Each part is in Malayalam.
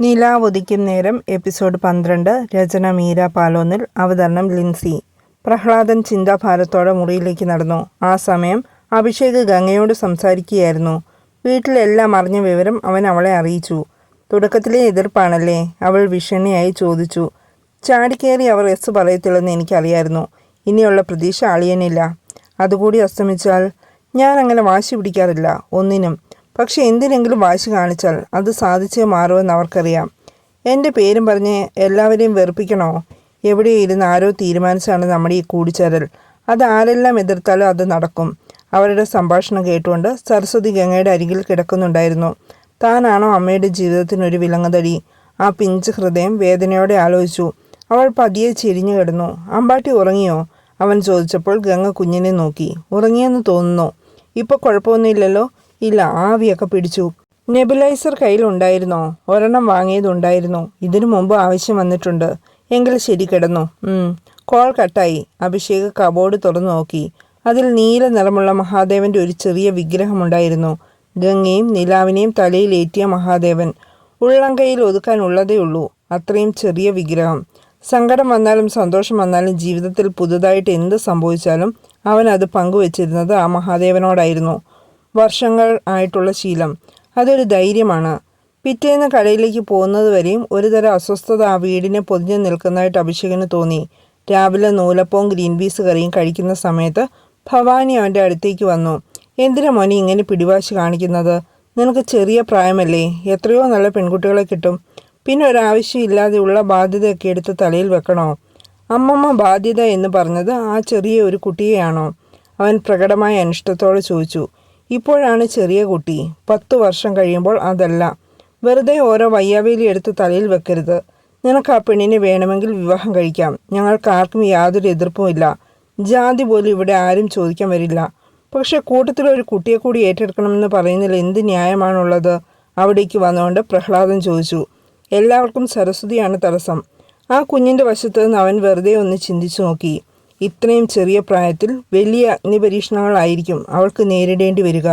നിലാവുദിക്കും നേരം എപ്പിസോഡ് പന്ത്രണ്ട് രചന മീര പാലോന്നിൽ അവതരണം ലിൻസി. പ്രഹ്ലാദൻ ചിന്താഭാരത്തോടെ മുറിയിലേക്ക് നടന്നു. ആ സമയം അഭിഷേക് ഗംഗയോട് സംസാരിക്കുകയായിരുന്നു. വീട്ടിലെല്ലാം അറിഞ്ഞ വിവരം അവൻ അവളെ അറിയിച്ചു. തുടക്കത്തിലെ എതിർപ്പാണല്ലേ? അവൾ വിഷണ്ണയായി ചോദിച്ചു. ചാടിക്കേറി അവർ എസ് പറയത്തില്ലെന്ന് എനിക്കറിയായിരുന്നു. ഇനിയുള്ള പ്രതീക്ഷ അളിയനില്ല. അതുകൂടി അസ്തമിച്ചാൽ ഞാൻ അങ്ങനെ വാശി പിടിക്കാറില്ല. ഒന്നിനും പക്ഷെ എന്തിനെങ്കിലും വാശി കാണിച്ചാൽ അത് സാധിച്ചേ മാറുമെന്ന് അവർക്കറിയാം. എന്റെ പേരും പറഞ്ഞ് എല്ലാവരെയും വെറുപ്പിക്കണോ? എവിടെ ഇരുന്ന് ആരോ തീരുമാനിച്ചാണ് നമ്മുടെ ഈ കൂടിച്ചേരൽ. അത് ആരെല്ലാം എതിർത്താലും അത് നടക്കും. അവരുടെ സംഭാഷണം കേട്ടുകൊണ്ട് സരസ്വതി ഗംഗയുടെ അരികിൽ കിടക്കുന്നുണ്ടായിരുന്നു. താനാണോ അമ്മയുടെ ജീവിതത്തിനൊരു വിലങ്ങതടി? ആ പിഞ്ച് ഹൃദയം വേദനയോടെ ആലോചിച്ചു. അവൾ പതിയെ ചിരിഞ്ഞു കിടന്നു. അമ്പാട്ടി ഉറങ്ങിയോ? അവൻ ചോദിച്ചപ്പോൾ ഗംഗ കുഞ്ഞിനെ നോക്കി. ഉറങ്ങിയെന്ന് തോന്നുന്നു. ഇപ്പോൾ കുഴപ്പമൊന്നുമില്ലല്ലോ? ഇല്ല ആവിയൊക്കെ പിടിച്ചു. നെബുലൈസർ കയ്യിലുണ്ടായിരുന്നോ? ഒരെണ്ണം വാങ്ങിയതുണ്ടായിരുന്നു. ഇതിനു മുമ്പ് ആവശ്യം വന്നിട്ടുണ്ട്. എങ്കിൽ ശരി കിടന്നു. കോൾ കട്ടായി. അഭിഷേക് കബോർഡ് തുറന്നു നോക്കി. അതിൽ നീല നിറമുള്ള മഹാദേവന്റെ ഒരു ചെറിയ വിഗ്രഹമുണ്ടായിരുന്നു. ഗംഗയും നിലാവിനെയും തലയിലേറ്റിയ മഹാദേവൻ. ഉള്ളംകൈയിൽ ഒതുക്കാനുള്ളതേ ഉള്ളൂ. അത്രയും ചെറിയ വിഗ്രഹം. സങ്കടം വന്നാലും സന്തോഷം വന്നാലും ജീവിതത്തിൽ പുതുതായിട്ട് എന്ത് സംഭവിച്ചാലും അവൻ അത് പങ്കുവച്ചിരുന്നത് ആ മഹാദേവനോടായിരുന്നു. വർഷങ്ങൾ ആയിട്ടുള്ള ശീലം. അതൊരു ധൈര്യമാണ്. പിറ്റേന്ന് കടയിലേക്ക് പോകുന്നത് വരെയും ഒരുതരം അസ്വസ്ഥത ആ വീടിനെ പൊതിഞ്ഞു നിൽക്കുന്നതായിട്ട് അഭിഷേകിന് തോന്നി. രാവിലെ നൂലപ്പവും ഗ്രീൻ പീസ് കറിയും കഴിക്കുന്ന സമയത്ത് ഭവാനി അവന്റെ അടുത്തേക്ക് വന്നു. എന്തിനാ മോനെ ഇങ്ങനെ പിടിവാശി കാണിക്കുന്നത്? നിനക്ക് ചെറിയ പ്രായമല്ലേ? എത്രയോ നല്ല പെൺകുട്ടികളെ കിട്ടും. പിന്നെ ഒരാവശ്യമില്ലാതെയുള്ള ബാധ്യതയൊക്കെ എടുത്ത് തലയിൽ വെക്കണോ? അമ്മമ്മ ബാധ്യത എന്ന് പറഞ്ഞത് ആ ചെറിയ ഒരു കുട്ടിയെയാണോ? അവൻ പ്രകടമായ അനിഷ്ടത്തോടെ ചോദിച്ചു. ഇപ്പോഴാണ് ചെറിയ കുട്ടി. പത്തു വർഷം കഴിയുമ്പോൾ അതല്ല. വെറുതെ ഓരോ വയ്യാവേലി എടുത്ത് തലയിൽ വെക്കരുത്. നിനക്ക് ആ പെണ്ണിനെ വേണമെങ്കിൽ വിവാഹം കഴിക്കാം. ഞങ്ങൾക്ക് ആർക്കും യാതൊരു എതിർപ്പുമില്ല ജാതി പോലും ഇവിടെ ആരും ചോദിക്കാൻ വരില്ല. പക്ഷെ കൂട്ടത്തിലൊരു കുട്ടിയെ കൂടി ഏറ്റെടുക്കണമെന്ന് പറയുന്നതിൽ എന്ത് ന്യായമാണുള്ളത്? അവിടേക്ക് വന്നുകൊണ്ട് പ്രഹ്ലാദൻ ചോദിച്ചു. എല്ലാവർക്കും സരസ്വതിയാണ് തടസ്സം. ആ കുഞ്ഞിന്റെ വശത്ത് നിന്ന് അവൻ വെറുതെ ഒന്ന് ചിന്തിച്ചു നോക്കി. ഇത്രയും ചെറിയ പ്രായത്തിൽ വലിയ അഗ്നിപരീക്ഷണങ്ങളായിരിക്കും അവൾക്ക് നേരിടേണ്ടി വരിക.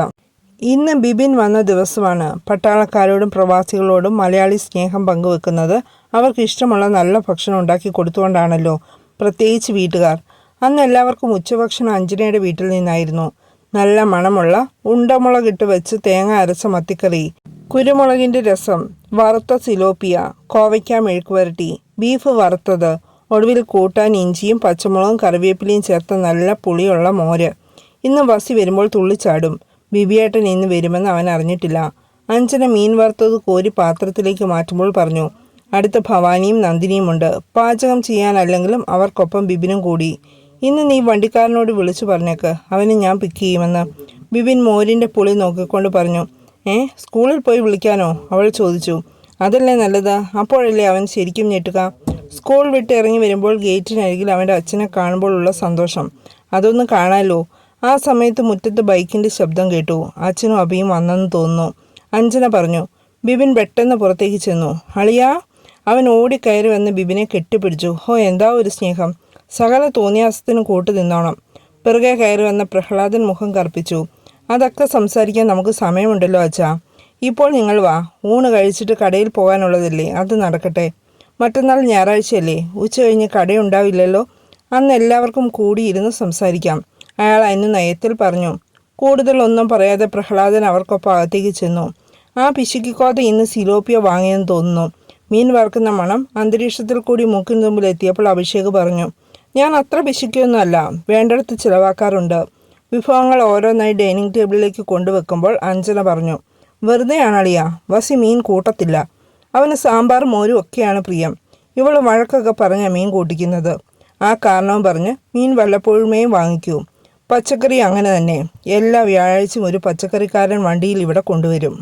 ഇന്ന് ബിബിൻ വന്ന ദിവസമാണ് പട്ടാളക്കാരോടും പ്രവാസികളോടും മലയാളി സ്നേഹം പങ്കുവെക്കുന്നത് അവർക്ക് ഇഷ്ടമുള്ള നല്ല ഭക്ഷണം ഉണ്ടാക്കി കൊടുത്തുകൊണ്ടാണല്ലോ പ്രത്യേകിച്ച് വീട്ടുകാർ. അന്ന് എല്ലാവർക്കും ഉച്ചഭക്ഷണം അഞ്ജനയുടെ വീട്ടിൽ നിന്നായിരുന്നു. നല്ല മണമുള്ള ഉണ്ടമുളകിട്ട് വെച്ച് തേങ്ങ അരച്ച മത്തിക്കറി കുരുമുളകിന്റെ രസം വറുത്ത സിലോപ്പിയ കോവയ്ക്ക മെഴുക്കുവരട്ടി ബീഫ് വറുത്തത് ഒടുവിൽ കൂട്ടാൻ ഇഞ്ചിയും പച്ചമുളകും കറിവേപ്പിലയും ചേർത്ത നല്ല പുളിയുള്ള മോര്. ഇന്ന് വസി വരുമ്പോൾ തുള്ളിച്ചാടും ബിബിയേട്ടൻ ഇന്ന് വരുമെന്ന് അവൻ അറിഞ്ഞിട്ടില്ല. അഞ്ചന മീൻ വറുത്തത് കോരി പാത്രത്തിലേക്ക് മാറ്റുമ്പോൾ പറഞ്ഞു അടുത്ത ഭവാനിയും നന്ദിനിയുമുണ്ട് പാചകം ചെയ്യാനല്ലെങ്കിലും അവർക്കൊപ്പം ബിബിനും കൂടി. ഇന്ന് നീ വണ്ടിക്കാരനോട് വിളിച്ചു പറഞ്ഞേക്ക്. അവനെ ഞാൻ പിക്ക് ചെയ്യുമെന്ന്. ബിബിൻ മോരിന്റെ പുളി നോക്കിക്കൊണ്ട് പറഞ്ഞു ഏ സ്കൂളിൽ പോയി വിളിക്കാനോ? അവൾ ചോദിച്ചു അതല്ലേ നല്ലത്? അപ്പോഴല്ലേ അവൻ ശരിക്കും ഞെട്ടുക? സ്കൂൾ വിട്ട് ഇറങ്ങി വരുമ്പോൾ ഗേറ്റിനരികിൽ അവന്റെ അച്ഛനെ കാണുമ്പോഴുള്ള സന്തോഷം. അതൊന്ന് കാണാലോ ആ സമയത്ത് മുറ്റത്ത് ബൈക്കിന്റെ ശബ്ദം കേട്ടു. അച്ഛനും അഭിയും വന്നെന്ന് തോന്നുന്നു. അഞ്ജന പറഞ്ഞു ബിബിൻ പെട്ടെന്ന് പുറത്തേക്ക് ചെന്നു. അളിയാ അവൻ ഓടിക്കയറി വന്ന് ബിബിനെ കെട്ടിപ്പിടിച്ചു. ഹോ എന്താ ഒരു സ്നേഹം. സകല തോന്നിയാസത്തിന് കൂട്ടു നിന്നോണം. പിറകെ കയറി വന്ന പ്രഹ്ലാദൻ മുഖം കറുപ്പിച്ചു. അതൊക്കെ സംസാരിക്കാൻ നമുക്ക് സമയമുണ്ടല്ലോ അച്ഛാ. ഇപ്പോൾ നിങ്ങൾ വാ. ഊണ് കഴിച്ചിട്ട് കടയിൽ പോകാനുള്ളതല്ലേ? അത് നടക്കട്ടെ. മറ്റന്നാൾ ഞായറാഴ്ചയല്ലേ? ഉച്ച കഴിഞ്ഞ് കടയുണ്ടാവില്ലല്ലോ? അന്ന് എല്ലാവർക്കും കൂടിയിരുന്ന് സംസാരിക്കാം. അയാൾ അന്ന് നയത്തിൽ പറഞ്ഞു കൂടുതലൊന്നും പറയാതെ പ്രഹ്ലാദൻ അവർക്കൊപ്പം അകത്തേക്ക് ചെന്നു. ആ പിശുക്കിക്കോത ഇന്ന് സിലോപ്പിയ വാങ്ങിയെന്ന് തോന്നുന്നു. മീൻ വറുക്കുന്ന മണം അന്തരീക്ഷത്തിൽ കൂടി മൂക്കിന് തുമ്പിൽ എത്തിയപ്പോൾ അഭിഷേക് പറഞ്ഞു ഞാൻ അത്ര പിശുക്കിയൊന്നുമല്ല വേണ്ടടുത്ത് ചിലവാക്കാറുണ്ട്. വിഭവങ്ങൾ ഓരോന്നായി ഡൈനിങ് ടേബിളിലേക്ക് കൊണ്ടുവെക്കുമ്പോൾ അഞ്ജന പറഞ്ഞു വെറുതെയാണളിയ. വസി മീൻ കൂട്ടത്തില്ല. അവന് സാമ്പാർ മോരും ഒക്കെയാണ് പ്രിയം. ഇവൾ വഴക്കൊക്കെ പറഞ്ഞ മീൻ കൂട്ടിക്കുന്നത്. ആ കാരണവും പറഞ്ഞ് മീൻ വല്ലപ്പോഴുമേ വാങ്ങിക്കൂ. പച്ചക്കറി അങ്ങനെ തന്നെ. എല്ലാ വ്യാഴാഴ്ചയും ഒരു പച്ചക്കറിക്കാരൻ വണ്ടിയിൽ ഇവിടെ കൊണ്ടുവരും.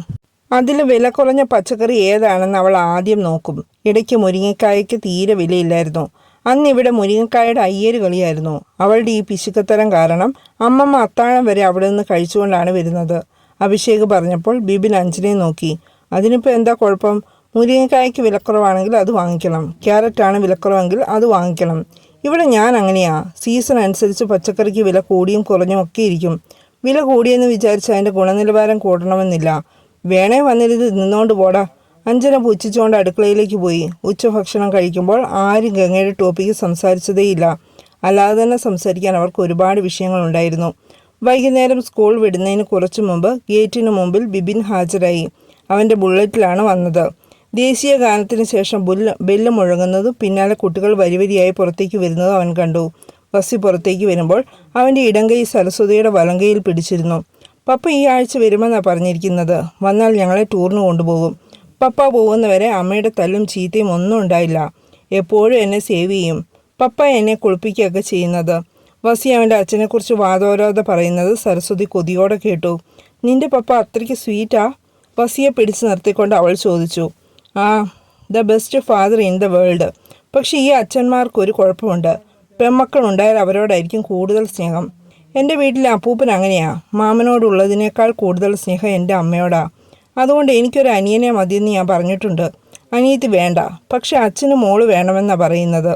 അതിൽ വില കുറഞ്ഞ പച്ചക്കറി ഏതാണെന്ന് അവൾ ആദ്യം നോക്കും. ഇടയ്ക്ക് മുരിങ്ങക്കായയ്ക്ക് തീരെ വിലയില്ലായിരുന്നു. അന്ന് ഇവിടെ മുരിങ്ങക്കായയുടെ അയ്യര് കളിയായിരുന്നു. അവളുടെ ഈ പിശുക്കത്തരം കാരണം അമ്മമ്മ അത്താഴം വരെ അവിടെ നിന്ന് കഴിച്ചുകൊണ്ടാണ് വരുന്നത്. അഭിഷേക് പറഞ്ഞപ്പോൾ ബിബിൻ അഞ്ജനയെ നോക്കി. അതിനിപ്പോൾ എന്താ കുഴപ്പം? മുരിങ്ങക്കായ്ക്ക് വിലക്കുറവാണെങ്കിൽ അത് വാങ്ങിക്കണം. ക്യാരറ്റാണ് വിലക്കുറവെങ്കിൽ അത് വാങ്ങിക്കണം. ഇവിടെ ഞാൻ അങ്ങനെയാ. സീസൺ അനുസരിച്ച് പച്ചക്കറിക്ക് വില കൂടിയും കുറഞ്ഞും ഒക്കെ ഇരിക്കും. വില കൂടിയെന്ന് വിചാരിച്ച് അതിന്റെ ഗുണനിലവാരം കൂടണമെന്നില്ല. വേണേ വന്നിരുന്ന് നിന്നോണ്ട് പോടാ. അഞ്ജന പുച്ഛിച്ചുകൊണ്ട് അടുക്കളയിലേക്ക് പോയി. ഉച്ചഭക്ഷണം കഴിക്കുമ്പോൾ ആരും ഗംഗയുടെ ടോപ്പിക്ക് സംസാരിച്ചതേയില്ല. അല്ലാതെ തന്നെ സംസാരിക്കാൻ അവർക്ക് ഒരുപാട് വിഷയങ്ങളുണ്ടായിരുന്നു. വൈകുന്നേരം സ്കൂൾ വിടുന്നതിന് കുറച്ചു മുമ്പ് ഗേറ്റിന് മുമ്പിൽ ബിബിൻ ഹാജരായി. അവന്റെ ബുള്ളറ്റിലാണ് വന്നത്. ദേശീയ ഗാനത്തിന് ശേഷം ബുല്ല ബെല്ല് മുഴങ്ങുന്നതും പിന്നാലെ കുട്ടികൾ വരിവരിയായി പുറത്തേക്ക് വരുന്നതും അവൻ കണ്ടു. വസി പുറത്തേക്ക് വരുമ്പോൾ അവന്റെ ഇടങ്കൈ സരസ്വതിയുടെ വലങ്കയിൽ പിടിച്ചിരുന്നു. പപ്പ ഈ ആഴ്ച വരുമെന്നാണ് പറഞ്ഞിരിക്കുന്നത്. വന്നാൽ ഞങ്ങളെ ടൂറിന് കൊണ്ടുപോകും. പപ്പ പോകുന്നവരെ അമ്മയുടെ തല്ലും ചീത്തയും ഒന്നും ഉണ്ടായില്ല. എപ്പോഴും എന്നെ സേവ് ചെയ്യും. പപ്പ എന്നെ കുളിപ്പിക്കുകയൊക്കെ ചെയ്യുന്നത്. വസി അവന്റെ അച്ഛനെക്കുറിച്ച് വാദോരാതെ പറയുന്നത് സരസ്വതി കൊതിയോടെ കേട്ടു. നിന്റെ പപ്പ അത്രയ്ക്ക് സ്വീറ്റാ? വസിയെ പിടിച്ചു നിർത്തിക്കൊണ്ട് അവൾ ചോദിച്ചു. The best father in the world പക്ഷേ ഈ അച്ഛന്മാർക്ക് ഒരു കുഴപ്പമുണ്ട്. പെമ്മക്കളുണ്ടായാൽ അവരോടായിരിക്കും കൂടുതൽ സ്നേഹം. എന്റെ വീട്ടിലെ അപ്പൂപ്പൻ അങ്ങനെയാ. മാമനോടുള്ളതിനേക്കാൾ കൂടുതൽ സ്നേഹം എന്റെ അമ്മയോടാ. അതുകൊണ്ട് എനിക്കൊരു അനിയനെ മതിയെന്ന് ഞാൻ പറഞ്ഞിട്ടുണ്ട്. അനിയത്തി വേണ്ട. പക്ഷെ അച്ഛന് മോൾ വേണമെന്നാണ് പറയുന്നത്.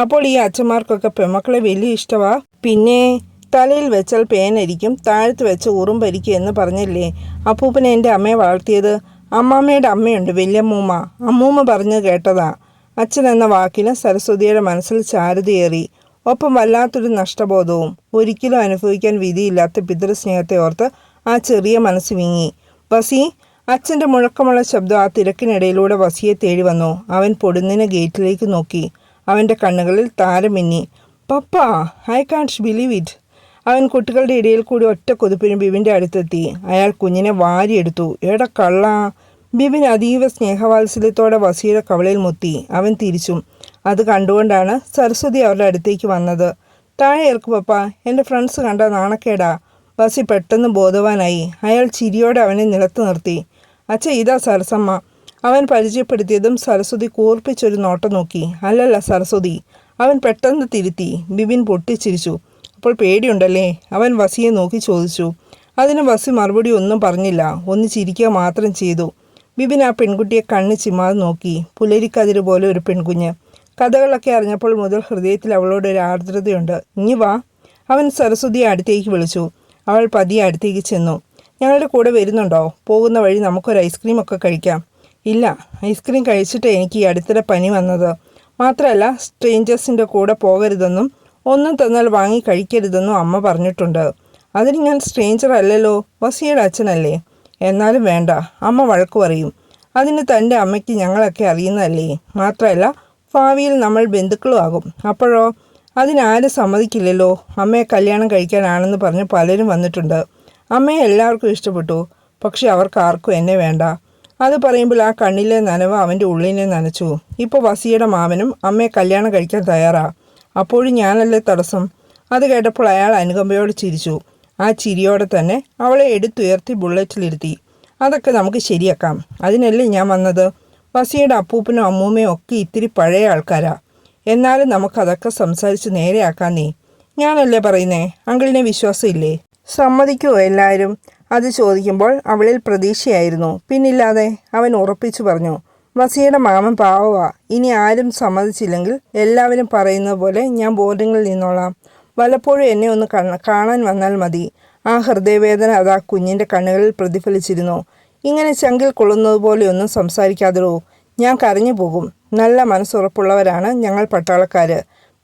അപ്പോൾ ഈ അച്ഛന്മാർക്കൊക്കെ പെമ്മക്കളെ വലിയ ഇഷ്ടമാ പിന്നെ തലയിൽ വെച്ചാൽ പേനരിക്കും താഴത്ത് വെച്ച് ഉറുമ്പരിക്കും എന്ന് പറഞ്ഞല്ലേ? അപ്പൂപ്പനെ എന്റെ അമ്മയെ വളർത്തിയത് അമ്മാമ്മയുടെ അമ്മയുണ്ട് വല്യമ്മൂമ്മ അമ്മൂമ്മ പറഞ്ഞു കേട്ടതാ. അച്ഛൻ എന്ന വാക്കിന് സരസ്വതിയുടെ മനസ്സിൽ ചാരുതയേറി. ഒപ്പം വല്ലാത്തൊരു നഷ്ടബോധവും ഒരിക്കലും അനുഭവിക്കാൻ വിധിയില്ലാത്ത പിതൃസ്നേഹത്തെ ഓർത്ത് ആ ചെറിയ മനസ്സ് വിങ്ങി. വസി അച്ഛന്റെ മുഴക്കമുള്ള ശബ്ദം ആ തിരക്കിനിടയിലൂടെ വസിയെ തേടി വന്നു. അവൻ പൊടുന്നിന് ഗേറ്റിലേക്ക് നോക്കി. അവന്റെ കണ്ണുകളിൽ താരമിന്നി. പപ്പാ ഐ കാൺട്ട് ബിലീവ് ഇറ്റ്. അവൻ കുട്ടികളുടെ ഇടയിൽ കൂടി ഒറ്റ കൊതുപ്പിനും ബിബിന്റെ അടുത്തെത്തി. അയാൾ കുഞ്ഞിനെ വാരിയെടുത്തു. എട കള്ള. ബിബിൻ അതീവ സ്നേഹവാത്സല്യത്തോടെ വസിയുടെ കവളയിൽ മുത്തി. അവൻ തിരിച്ചും. അത് കണ്ടുകൊണ്ടാണ് സരസ്വതി അവരുടെ അടുത്തേക്ക് വന്നത്. താഴെ ഇറക്കു പപ്പ. എന്റെ ഫ്രണ്ട്സ് കണ്ട നാണക്കേടാ. വസി പെട്ടെന്ന് ബോധവാനായി. അയാൾ ചിരിയോടെ അവനെ നിലത്ത് നിർത്തി. അച്ഛ ഇതാ സരസമ്മ. അവൻ പരിചയപ്പെടുത്തിയതും സരസ്വതി കൂർപ്പിച്ചൊരു നോട്ടം നോക്കി. അല്ലല്ല സരസ്വതി. അവൻ പെട്ടെന്ന് തിരുത്തി. ബിബിൻ പൊട്ടിച്ചിരിച്ചു. അപ്പോൾ പേടിയുണ്ടല്ലേ? അവൻ വസിയെ നോക്കി ചോദിച്ചു. അതിന് വസി മറുപടി ഒന്നും പറഞ്ഞില്ല. ഒന്ന് ചിരിക്കുക മാത്രം ചെയ്തു. ബിബിൻ ആ പെൺകുട്ടിയെ കണ്ണ് ചിമ്മാതെ നോക്കി. പുലരിക്കതിര് പോലെ ഒരു പെൺകുഞ്ഞ്. കഥകളൊക്കെ അറിഞ്ഞപ്പോൾ മുതൽ ഹൃദയത്തിൽ അവളോട് ഒരു ആർദ്രതയുണ്ട്. ഇനി വാ. അവൻ സരസ്വതിയെ അടുത്തേക്ക് വിളിച്ചു. അവൾ പതിയെ അടുത്തേക്ക് ചെന്നു. ഞങ്ങളുടെ കൂടെ വരുന്നുണ്ടോ? പോകുന്ന വഴി നമുക്കൊരു ഐസ്ക്രീം ഒക്കെ കഴിക്കാം. ഇല്ല. ഐസ്ക്രീം കഴിച്ചിട്ട് എനിക്ക് ഈ അടുത്തിടെ പനി വന്നത്. മാത്രമല്ല സ്ട്രേഞ്ചേഴ്സിന്റെ കൂടെ പോകരുതെന്നും ഒന്നും തന്നാൽ വാങ്ങി കഴിക്കരുതെന്നും അമ്മ പറഞ്ഞിട്ടുണ്ട്. അതിന് ഞാൻ സ്ട്രേഞ്ചർ അല്ലല്ലോ വസിയുടെ അച്ഛനല്ലേ? എന്നാലും വേണ്ട അമ്മ വഴക്ക് പറയും. അതിന് തന്റെ അമ്മയ്ക്ക് ഞങ്ങളൊക്കെ അറിയുന്നതല്ലേ? മാത്രമല്ല ഭാവിയിൽ നമ്മൾ ബന്ധുക്കളും ആകും അപ്പോഴോ അതിനാരും സമ്മതിക്കില്ലല്ലോ. അമ്മയെ കല്യാണം കഴിക്കാനാണെന്ന് പറഞ്ഞ് പലരും വന്നിട്ടുണ്ട്. അമ്മയെ എല്ലാവർക്കും ഇഷ്ടപ്പെട്ടു. പക്ഷെ അവർക്ക് ആർക്കും എന്നെ വേണ്ട. അത് പറയുമ്പോൾ ആ കണ്ണിലെ നനവ് അവന്റെ ഉള്ളിനെ നനച്ചു. ഇപ്പോൾ വസിയുടെ മാമനും അമ്മയെ കല്യാണം കഴിക്കാൻ തയ്യാറാ. അപ്പോഴും ഞാനല്ലേ തടസ്സം? അത് കേട്ടപ്പോൾ അയാൾ അനുകമ്പയോട് ചിരിച്ചു. ആ ചിരിയോടെ തന്നെ അവളെ എടുത്തുയർത്തി ബുള്ളറ്റിലിരുത്തി അതൊക്കെ നമുക്ക് ശരിയാക്കാം. അതിനല്ലേ ഞാൻ വന്നത്? വസിയുടെ അപ്പൂപ്പനും അമ്മൂമ്മയും ഒക്കെ ഇത്തിരി പഴയ ആൾക്കാരാ. എന്നാലും നമുക്കതൊക്കെ സംസാരിച്ച് നേരെയാക്കാം നീ ഞാനല്ലേ പറയുന്നേ? അങ്കിളിനെ വിശ്വാസമില്ലേ? സമ്മതിക്കുമോ എല്ലാവരും? അത് ചോദിക്കുമ്പോൾ അവളിൽ പ്രതീക്ഷയായിരുന്നു. പിന്നില്ലാതെ അവൻ ഉറപ്പിച്ചു പറഞ്ഞു. വസിയുടെ മാമൻ പാവവാ ഇനി ആരും സമ്മതിച്ചില്ലെങ്കിൽ എല്ലാവരും പറയുന്നത് പോലെ ഞാൻ ബോർഡിങ്ങിൽ നിന്നോളാം. വല്ലപ്പോഴും എന്നെ ഒന്ന് കാണാൻ വന്നാൽ മതി. ആ ഹൃദയവേദന അത് കുഞ്ഞിന്റെ കണ്ണുകളിൽ പ്രതിഫലിച്ചിരുന്നു. ഇങ്ങനെ ചങ്കിൽ കൊള്ളുന്നത് പോലെയൊന്നും സംസാരിക്കാതെടോ. ഞാൻ കരഞ്ഞു പോകും. നല്ല മനസ്സുറപ്പുള്ളവരാണ് ഞങ്ങൾ പട്ടാളക്കാർ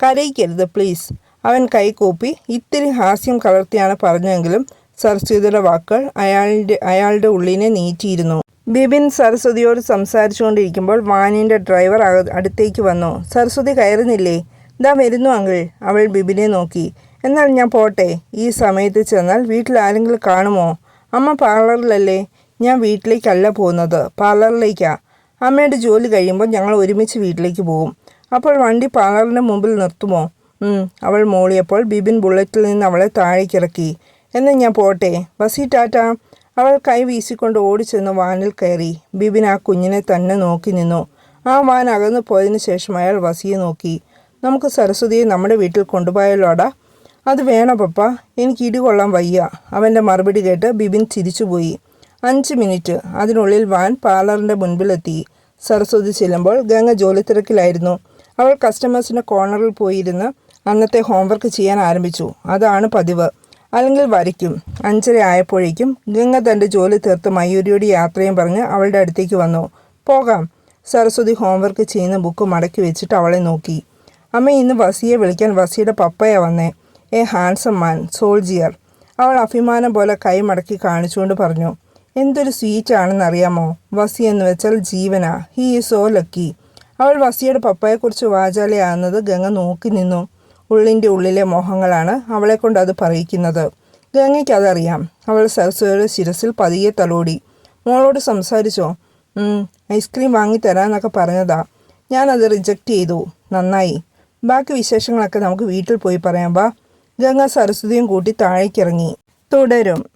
കരയിക്കരുത് പ്ലീസ്. അവൻ കൈകൂപ്പി ഇത്തിരി ഹാസ്യം കലർത്തിയാണ് പറഞ്ഞതെങ്കിലും സരസ്വതിയുടെ വാക്കുകൾ അയാളുടെ അയാളുടെ ഉള്ളിനെ നീറ്റിയിരുന്നു. ബിപിൻ സരസ്വതിയോട് സംസാരിച്ചുകൊണ്ടിരിക്കുമ്പോൾ വാനിന്റെ ഡ്രൈവർ അടുത്തേക്ക് വന്നു. സരസ്വതി കയറുന്നില്ലേ? ദാ വരുന്നു അങ്കിൾ. അവൾ ബിബിനെ നോക്കി. എന്നാൽ ഞാൻ പോട്ടെ. ഈ സമയത്ത് ചെന്നാൽ വീട്ടിൽ ആരെങ്കിലും കാണുമോ? അമ്മ പാർലറിലല്ലേ? ഞാൻ വീട്ടിലേക്കല്ല പോകുന്നത്. പാർലറിലേക്കാ. അമ്മയുടെ ജോലി കഴിയുമ്പോൾ ഞങ്ങൾ ഒരുമിച്ച് വീട്ടിലേക്ക് പോകും. അപ്പോൾ വണ്ടി പാർലറിന്റെ മുമ്പിൽ നിർത്തുമോ? അവൾ മോളിയപ്പോൾ ബിബിൻ ബുള്ളറ്റിൽ നിന്ന് അവളെ താഴേക്കിറക്കി. എന്നാൽ ഞാൻ പോട്ടെ. ബസി ടാറ്റ. അവൾ കൈ വീശിക്കൊണ്ട് ഓടിച്ചെന്ന് വാനിൽ കയറി. ബിബിൻ ആ കുഞ്ഞിനെ തന്നെ നോക്കി നിന്നു. ആ വാൻ അകന്നു പോയതിനു ശേഷം അയാൾ വസിയെ നോക്കി. നമുക്ക് സരസ്വതിയെ നമ്മുടെ വീട്ടിൽ കൊണ്ടുപോയാലോടാ അത് വേണോ പപ്പ? എനിക്ക് ഇടികൊള്ളാൻ വയ്യ. അവന്റെ മറുപടി കേട്ട് ബിബിൻ ചിരിച്ചുപോയി. അഞ്ച് മിനിറ്റ്. അതിനുള്ളിൽ വാൻ പാർലറിന്റെ മുൻപിലെത്തി. സരസ്വതി ചെല്ലുമ്പോൾ ഗംഗ ജോലിത്തിരക്കിലായിരുന്നു. അവൾ കസ്റ്റമേഴ്സിന്റെ കോർണറിൽ പോയിരുന്ന് അന്നത്തെ ഹോംവർക്ക് ചെയ്യാൻ ആരംഭിച്ചു. അതാണ് പതിവ്. അല്ലെങ്കിൽ വരയ്ക്കും. അഞ്ചര ആയപ്പോഴേക്കും ഗംഗ തന്റെ ജോലി തീർത്ത് മയൂരിയുടെ യാത്രയും പറഞ്ഞ് അവളുടെ അടുത്തേക്ക് വന്നു. പോകാം. സരസ്വതി ഹോംവർക്ക് ചെയ്യുന്ന ബുക്ക് മടക്കി വെച്ചിട്ട് അവളെ നോക്കി. അമ്മ ഇന്ന് വസിയെ വിളിക്കാൻ വസിയുടെ പപ്പയാ വന്നേ. A handsome man soldier. അവൾ അഭിമാനം പോലെ കൈ മടക്കി കാണിച്ചുകൊണ്ട് പറഞ്ഞു. എന്തൊരു സ്വീറ്റ് ആണെന്ന് അറിയാമോ വസി എന്ന് വെച്ചാൽ ജീവനാ. He is so lucky. അവൾ വസിയുടെ പപ്പയെക്കുറിച്ച് വാചാലയാകുന്നത് ഗംഗ നോക്കി നിന്നു. ഉള്ളിന്റെ ഉള്ളിലെ മോഹങ്ങളാണ് അവളെ കൊണ്ട് അത് പറയിക്കുന്നത്. ഗംഗയ്ക്ക് അതറിയാം. അവൾ സരസ്വതിയുടെ ശിരസിൽ പതിയെ തലോടി. മോളോട് സംസാരിച്ചോ? ഐസ്ക്രീം വാങ്ങിത്തരാന്നൊക്കെ പറഞ്ഞതാ. ഞാനത് റിജക്റ്റ് ചെയ്തു. നന്നായി. ബാക്കി വിശേഷങ്ങളൊക്കെ നമുക്ക് വീട്ടിൽ പോയി പറയാം. വാ. ഗംഗ സരസ്വതിയും കൂട്ടി താഴേക്കിറങ്ങി. തുടരും.